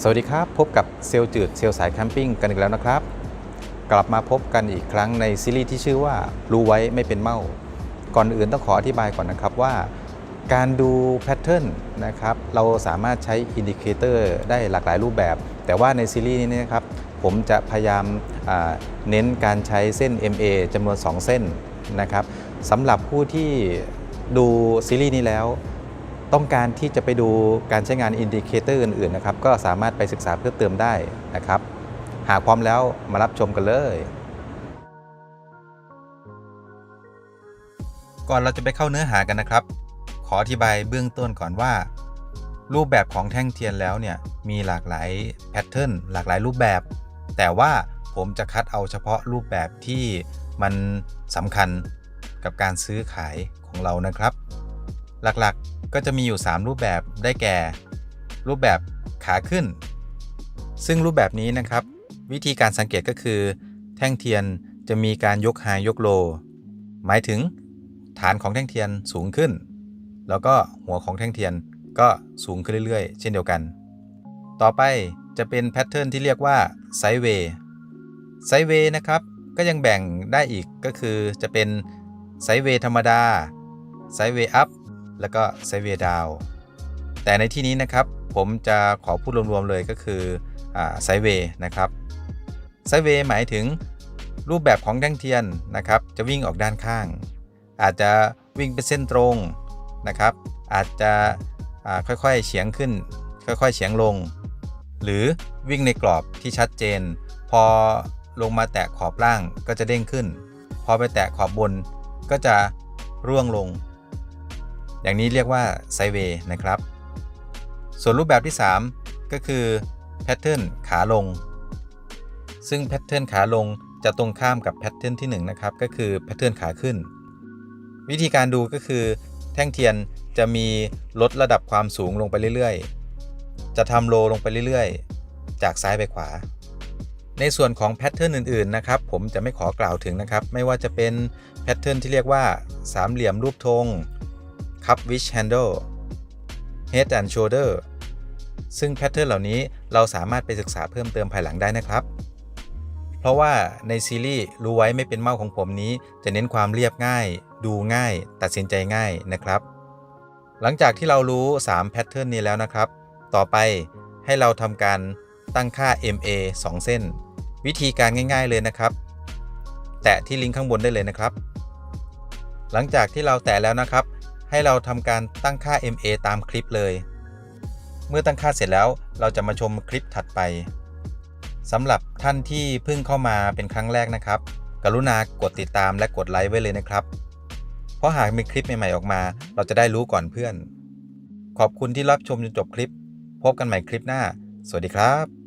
สวัสดีครับ พบกับเซลล์จืดเซลล์สายแคมปิ้งกันอีกแล้วนะครับ กลับมาพบกันอีกครั้งในซีรีส์ที่ชื่อว่ารู้ไว้ไม่เป็นเมาก่อนอื่นต้องขออธิบายก่อนนะครับว่า การดูแพทเทิร์นนะครับเราสามารถใช้อินดิเคเตอร์ได้หลากหลายรูปแบบ แต่ว่าในซีรีส์นี้นะครับผมจะพยายามเน้นการใช้เส้น MA จำนวน 2 เส้นนะครับสำหรับผู้ที่ดูซีรีส์นี้แล้ว ต้องการที่จะไปดูการใช้งานอินดิเคเตอร์อื่นๆนะครับก็สามารถไปศึกษาเพิ่มเติมได้นะครับ หากพร้อมแล้วมารับชมกันเลย ก่อนเราจะไปเข้าเนื้อหากันนะครับ ขออธิบายเบื้องต้นก่อนว่า รูปแบบของแท่งเทียนแล้วเนี่ยมีหลากหลายแพทเทิร์นหลากหลายรูปแบบ แต่ว่าผมจะคัดเอาเฉพาะรูปแบบที่มันสำคัญกับการซื้อขายของเรานะครับ หลักๆก็จะมีอยู่ 3 รูปแบบได้แก่ รูปแบบขาขึ้น ซึ่งรูปแบบนี้นะครับ วิธีการสังเกตก็คือ แท่งเทียนจะมีการยกไฮยกโล หมายถึง ฐานของแท่งเทียนสูงขึ้น แล้วก็หัวของแท่งเทียนก็สูงขึ้นเรื่อยๆ เช่นเดียวกัน ต่อไปจะเป็นแพทเทิร์นที่เรียกว่าไซเวย์ไซเวย์นะครับก็ยังแบ่งได้อีกก็คือจะเป็นไซเวย์ธรรมดาไซเวย์อัพ แล้วก็ไซเวียดาวแต่ในที่นี้นะครับผมจะขอพูดรวมๆเลยก็คือไซเวย์นะครับไซเวย์หมายถึงรูปแบบของแท่งเทียนนะครับ จะวิ่งออกด้านข้าง อาจจะวิ่งเป็นเส้นตรงนะครับ อาจจะค่อยๆเฉียงขึ้น ค่อยๆเฉียงลง หรือวิ่งในกรอบที่ชัดเจน พอลงมาแตะขอบล่างก็จะเด้งขึ้น พอไปแตะขอบบนก็จะร่วงลง อย่างนี้เรียกว่าไซเวย์นะครับ ส่วนรูปแบบที่ 3 ก็คือแพทเทิร์นขาลง ซึ่งแพทเทิร์นขาลงจะตรงข้ามกับแพทเทิร์นที่ 1 นะครับ ก็คือแพทเทิร์นขาขึ้น วิธีการดูก็คือแท่งเทียนจะมีลดระดับความสูงลงไปเรื่อยๆ จะทำโลลงไปเรื่อยๆ จากซ้ายไปขวา ในส่วนของแพทเทิร์นอื่นๆ นะครับ ผมจะไม่ขอกล่าวถึงนะครับ ไม่ว่าจะเป็นแพทเทิร์นที่เรียกว่าสามเหลี่ยมรูปธง cup wish handle head and shoulder ซึ่งแพทเทิร์นเหล่านี้เราสามารถไปศึกษาเพิ่มเติมภายหลังได้นะครับ เพราะว่าในซีรีส์รู้ไว้ไม่เป็นเมาของผมนี้ จะเน้นความเรียบง่าย ดูง่าย ตัดสินใจง่ายนะครับ หลังจากที่เรารู้ 3 แพทเทิร์นนี้แล้วนะครับ ต่อไปให้เราทำการตั้งค่า MA 2 เส้น วิธีการง่ายๆเลยนะครับ แตะที่ลิงก์ข้างบนได้เลยนะครับ หลังจากที่เราแตะแล้วนะครับ ให้เราทำการตั้งค่า MA ตามคลิปเลย เมื่อตั้งค่าเสร็จแล้วเราจะมาชมคลิปถัดไปสำหรับท่านที่เพิ่งเข้ามาเป็นครั้งแรกนะครับ กรุณากดติดตามและกดไลค์ไว้เลยนะครับ เพราะหากมีคลิปใหม่ๆออกมา เราจะได้รู้ก่อนเพื่อน ขอบคุณที่รับชมจนจบคลิป พบกันใหม่คลิปหน้า สวัสดีครับ